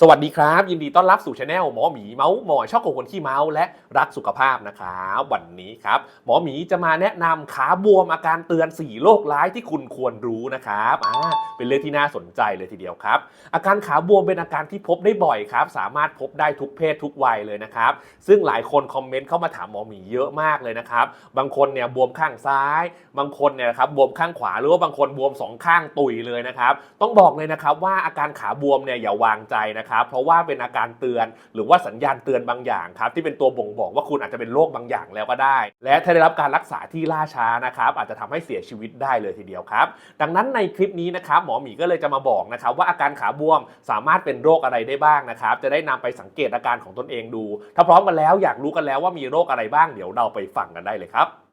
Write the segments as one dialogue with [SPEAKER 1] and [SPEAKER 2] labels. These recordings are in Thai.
[SPEAKER 1] สวัสดีครับ ยินดีต้อนรับสู่ช anel หมอหมีเมาส์หมอชอบกับคนขี้เมาส์และรักสุขภาพนะครับวันนี้ครับ หมอหมีจะมาแนะนำขาบวมอาการเตือน 4 โรคร้ายที่คุณควรรู้นะครับอ่าเป็นเรื่องที่น่าสนใจเลยทีเดียวครับ อาการขาบวมเป็นอาการที่พบได้บ่อยครับ สามารถพบได้ทุกเพศทุกวัยเลยนะครับ ซึ่งหลายคนคอมเมนต์เข้ามาถามหมอหมีเยอะมากเลยนะครับบางคนเนี่ยบวมข้างซ้าย บางคนเนี่ยครับบวมข้างขวาหรือว่าบางคนบวมสองข้างตุยเลยนะครับต้องบอกเลยนะครับว่าอาการขาบวมเนี่ยอย่าวางใจนะครับเพราะว่าเป็นอาการเตือน หรือว่าสัญญาณเตือนบางอย่างครับที่เป็นตัวบ่งบอกว่าคุณอาจจะเป็นโรคบางอย่างแล้วก็ได้ และถ้าได้รับการรักษาที่ล่าช้านะครับอาจจะทำให้เสียชีวิตได้เลยทีเดียวครับ ดังนั้นในคลิปนี้นะครับหมอหมีก็เลยจะมาบอกนะครับว่าอาการขาบวมสามารถเป็นโรคอะไรได้บ้างนะครับจะได้นำไปสังเกตอาการของตนเองดู ถ้าพร้อมกันแล้วอยากรู้กันแล้วว่ามีโรคอะไรบ้างเดี๋ยวเราไปฟังกันได้เลยครับ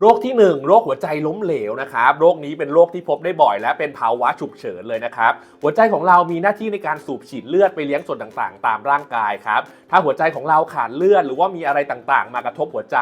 [SPEAKER 1] โรคที่ 1 โรคหัวใจล้มเหลวนะครับ โรคนี้เป็นโรคที่พบได้บ่อยและเป็นภาวะฉุกเฉินเลยนะครับ หัวใจของเรามีหน้าที่ในการสูบฉีดเลือดไปเลี้ยงส่วนต่างๆ ตามร่างกายครับ ถ้าหัวใจของเราขาดเลือดหรือว่ามีอะไรต่างๆ มากระทบหัวใจ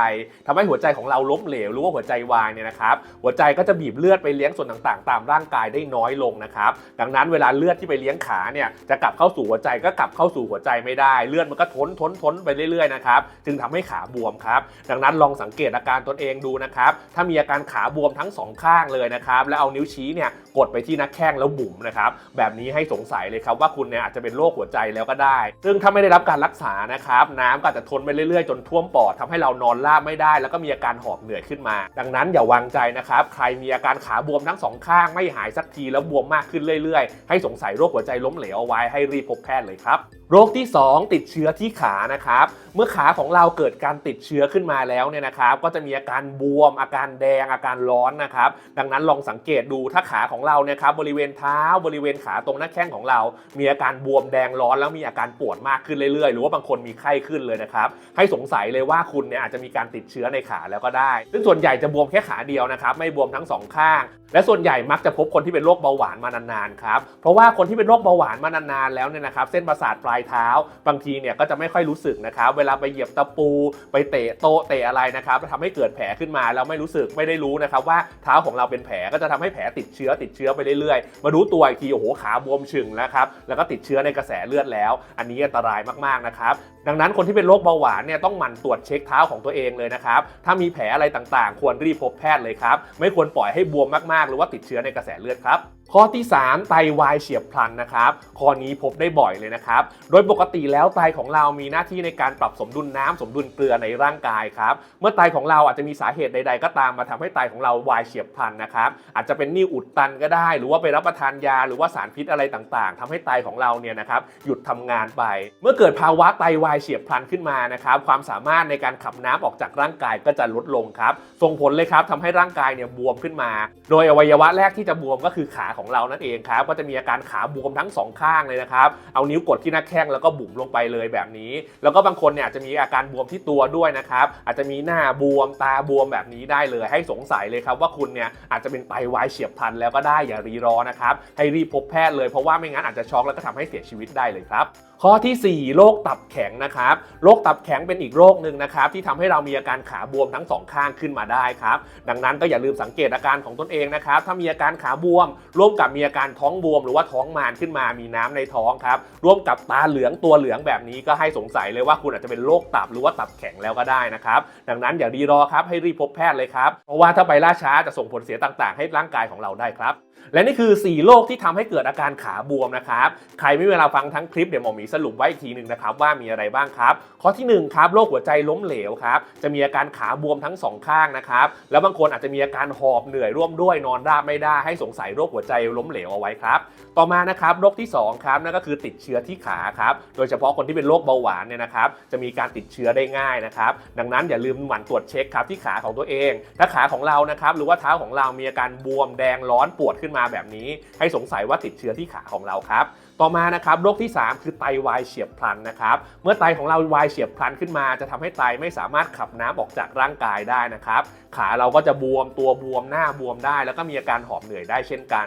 [SPEAKER 1] ทำให้หัวใจของเราล้มเหลวหรือว่าหัวใจวายเนี่ยนะครับ หัวใจก็จะบีบเลือดไปเลี้ยงส่วนต่างๆ ตามร่างกายได้น้อยลงนะครับ ดังนั้นเวลาเลือดที่ไปเลี้ยงขาเนี่ยจะกลับเข้าสู่หัวใจก็กลับเข้าสู่หัวใจไม่ได้ เลือดมันก็ท้นท้นท้นไปเรื่อยๆนะครับ จึงทำให้ขาบวมครับ ดังนั้นลองสังเกตอาการตนเองดูนะครับถ้ามีอาการขาบวมทั้งสองข้างเลยนะครับ แล้วเอานิ้วชี้เนี่ยกดไปที่นักแข้งแล้วบุ๋มนะครับ แบบนี้ให้สงสัยเลยครับว่าคุณเนี่ยอาจจะเป็นโรคหัวใจแล้วก็ได้ ซึ่งถ้าไม่ได้รับการรักษานะครับน้ำก็จะทนไปเรื่อยๆ จนท่วมปอดทำให้เรานอนราบไม่ได้ แล้วก็มีอาการหอบเหนื่อยขึ้นมา ดังนั้นอย่าวางใจนะครับใครมีอาการขาบวมทั้งสองข้างไม่หายสักทีแล้วบวมมากขึ้นเรื่อยๆ ให้สงสัยโรคหัวใจล้มเหลวเอาไว้ให้รีบพบแพทย์เลยครับโรคที่ 2 ติดเชื้อที่ขานะครับเมื่อขาของเราเกิดการติดเชื้อขึ้นมาแล้วเนี่ยนะครับก็จะมีอาการบวม อาการแดงอาการร้อนนะครับดังนั้นลองสังเกตดูถ้าขาของเราเนี่ยครับบริเวณเท้าบริเวณขาตรงหน้าแข้งของเรา มีอาการบวมแดงร้อนแล้วมีอาการปวดมากขึ้นเรื่อยๆ หรือว่าบางคนมีไข้ขึ้นเลยนะครับให้สงสัยเลยว่าคุณเนี่ยอาจจะมีการติดเชื้อในขาแล้วก็ได้ซึ่งส่วนใหญ่จะบวมแค่ขาเดียวนะครับไม่บวมทั้งสองข้าง และส่วนใหญ่มักจะพบคนที่เป็นโรคเบาหวานมานานๆครับ เพราะว่าคนที่เป็นโรคเบาหวานมานานๆแล้วเนี่ยนะครับ เส้นประสาทปลายเท้า บางทีเนี่ยก็จะไม่ค่อยรู้สึกนะครับ เวลาไปเหยียบตะปู ไปเตะโต๊ะเตะอะไรนะครับทำให้เกิดแผลขึ้นมาแล้วไม่รู้สึกไม่ได้รู้นะครับว่าเท้าของเราเป็นแผลก็จะทำให้แผลติดเชื้อติดเชื้อไปเรื่อยๆ มารู้ตัวอีกทีโอ้โหขาบวมฉึงแล้วครับแล้วก็ติดเชื้อในกระแสเลือดแล้ว อันนี้อันตรายมากๆนะครับดังนั้นคนที่เป็นโรคเบาหวานเนี่ยต้องหมั่นตรวจเช็คเท้าของตัวเองเลยนะครับถ้ามีแผลอะไรต่างๆ ควรรีบพบแพทย์เลยครับไม่ควรปล่อยให้บวมมากๆหรือว่าติดเชื้อในกระแสเลือดครับ ข้อที่ 3 ไตวายเฉียบพลันนะครับ ข้อนี้พบได้บ่อยเลยนะครับ โดยปกติแล้วไตของเรามีหน้าที่ในการปรับสมดุลน้ำสมดุลเกลือในร่างกายครับ เมื่อไตของเราอาจจะมีสาเหตุใด ๆ ก็ตามมาทำให้ไตของเราวายเฉียบพลันนะครับ อาจจะเป็นนิ่วอุดตันก็ได้ หรือว่าไปรับประทานยา หรือว่าสารพิษอะไรต่างๆทำให้ไตของเราเนี่ยนะครับหยุดทำงานไป เมื่อเกิดภาวะไตวายเฉียบพลันขึ้นมานะครับ ความสามารถในการขับน้ำออกจากร่างกายก็จะลดลงครับ ส่งผลเลยครับทำให้ร่างกายเนี่ยบวมขึ้นมา โดยอวัยวะแรกที่จะบวมก็คือขาของเรานั่นเองครับ ก็จะมีอาการขาบวมทั้งสองข้างเลยนะครับ เอานิ้วกดที่หน้าแข้งแล้วก็บุ๋มลงไปเลยแบบนี้ แล้วก็บางคนเนี่ยอาจจะมีอาการบวมที่ตัวด้วยนะครับ อาจจะมีหน้าบวมตาบวมแบบนี้ได้เลย ให้สงสัยเลยครับว่าคุณเนี่ยอาจจะเป็นไตวายเฉียบพลันแล้วก็ได้อย่ารีรอนะครับ ให้รีบพบแพทย์เลยเพราะว่าไม่งั้นอาจจะช็อกแล้วก็ทำให้เสียชีวิตได้เลยครับข้อทีสี่ 4 โรคตับแข็งนะครับ โรคตับแข็งเป็นอีกโรคหนึ่งนะครับ ที่ทำให้เรามีอาการขาบวมทั้งสองข้างขึ้นมาได้ครับ ดังนั้นก็อย่าลืมสังเกตอาการของตนเองนะครับ ถ้ามีอาการขาบวมร่วมกับมีอาการท้องบวมหรือว่าท้องมานขึ้นมามีน้ำในท้องครับร่วมกับตาเหลืองตัวเหลืองแบบนี้ก็ให้สงสัยเลยว่าคุณอาจจะเป็นโรคตับหรือว่าตับแข็งแล้วก็ได้นะครับดังนั้นอย่ารีรอครับให้รีบพบแพทย์เลยครับเพราะว่าถ้าไปล่าช้าจะส่งผลเสียต่างๆ ให้ร่างกายของเราได้ครับและนี่คือ 4 โรคที่ทำให้เกิดอาการขาบวมนะครับ ใครไม่มีเวลาฟังทั้งคลิปเดี๋ยวหมอหมีสรุปไว้อีกทีหนึ่งนะครับว่ามีอะไรบ้างครับ ข้อทีหนึ่1ครับโรคหัวใจล้มเหลวครับ จะมีอาการขาบวมทั้งสองข้างนะครับ แล้วบางคนอาจจะมีอาการหอบเหนื่อยร่วมด้วยนอนราบไม่ได้ให้สงสัยโรคหัวใจล้มเหลวเอาไว้ครับ ต่อมานะครับโรคที่2ครับนั่นก็คือติดเชื้อที่ขาครับโดยเฉพาะคนที่เป็นโรคเบาหวานเนี่ยนะครับจะมีการติดเชื้อได้ง่ายนะครับดังนั้นอย่าลืมหมั่นตรวจเช็คครับที่ขาของตัวเอง ถ้าขาของเรานะครับหรือว่าเท้าของเรามีอาการบวมแดงร้อนปวดขึ้นมาแบบนี้ ให้สงสัยว่าติดเชื้อที่ขาของเราครับต่อมานะครับโรคที่ 3 คือไตวายเฉียบพลันนะครับเมื่อไตของเราวายเฉียบพลันขึ้นมา จะทำให้ไตไม่สามารถขับน้ำออกจากร่างกายได้นะครับขาเราก็จะบวมตัวบวมหน้าบวมได้ แล้วก็มีอาการหอบเหนื่อยได้เช่นกัน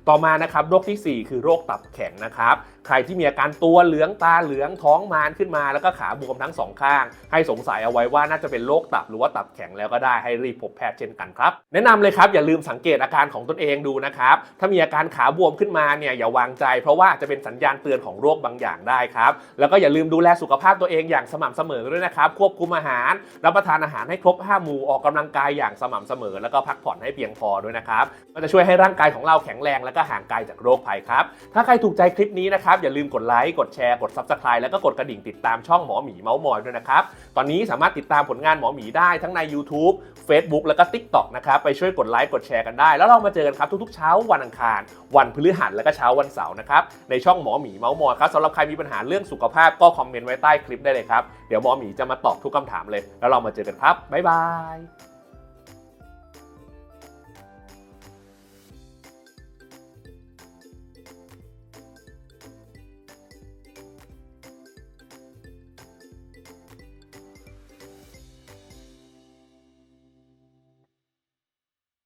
[SPEAKER 1] ต่อมานะครับโรคทีสี่ 4 คือโรคตับแข็งนะครับ ใครที่มีอาการตัวเหลืองตาเหลืองท้องมานขึ้นมา แล้วก็ขาบวมทั้งสองข้าง ให้สงสัยเอาไว้ว่าน่าจะเป็นโรคตับหรือว่าตับแข็งแล้วก็ได้ให้รีบพบแพทย์เช่นกันครับ แนะนำเลยครับอย่าลืมสังเกตอาการของตนเองดูนะครับ ถ้ามีอาการขาบวมขึ้นมาเนี่ยอย่าวางใจ เพราะว่าจะเป็นสัญญาณเตือนของโรคบางอย่างได้ครับแล้วก็อย่าลืมดูแลสุขภาพตัวเองอย่างสม่ำเสมอด้วยนะครับควบคุมอาหารรับประทานอาหารให้ครบ5หมู่ออกกำลังกายอย่างสม่ำเสมอ แล้วก็พักผ่อนให้เพียงพอด้วยนะครับก็จะช่วยให้ร่างกายของเราแข็งแรงแล้วก็ห่างไกลจากโรคภัยครับ ถ้าใครถูกใจคลิปนี้นะครับ อย่าลืมกดไลค์ กดแชร์ กด Subscribe แล้วก็กดกระดิ่งติดตามช่องหมอหมีเมาส์มอยด้วยนะครับ ตอนนี้สามารถติดตามผลงานหมอหมีได้ทั้งใน YouTube Facebook แล้วก็ TikTok นะครับ ไปช่วยกดไลค์ กดแชร์กันได้ แล้วเรามาเจอกันครับทุกๆเช้าวันอังคาร วันพฤหัสแล้วก็เช้าวันเสาร์นะครับ ในช่องหมอหมีเมาส์มอยครับสำหรับใครมีปัญหาเรื่องสุขภาพก็คอมเมนต์ไว้ใต้คลิปได้เลยครับ เดี๋ยวหมอหมีจะมาตอบทุกคำถามเลย แล้วเรามาเจอกันครับบ๊ายบาย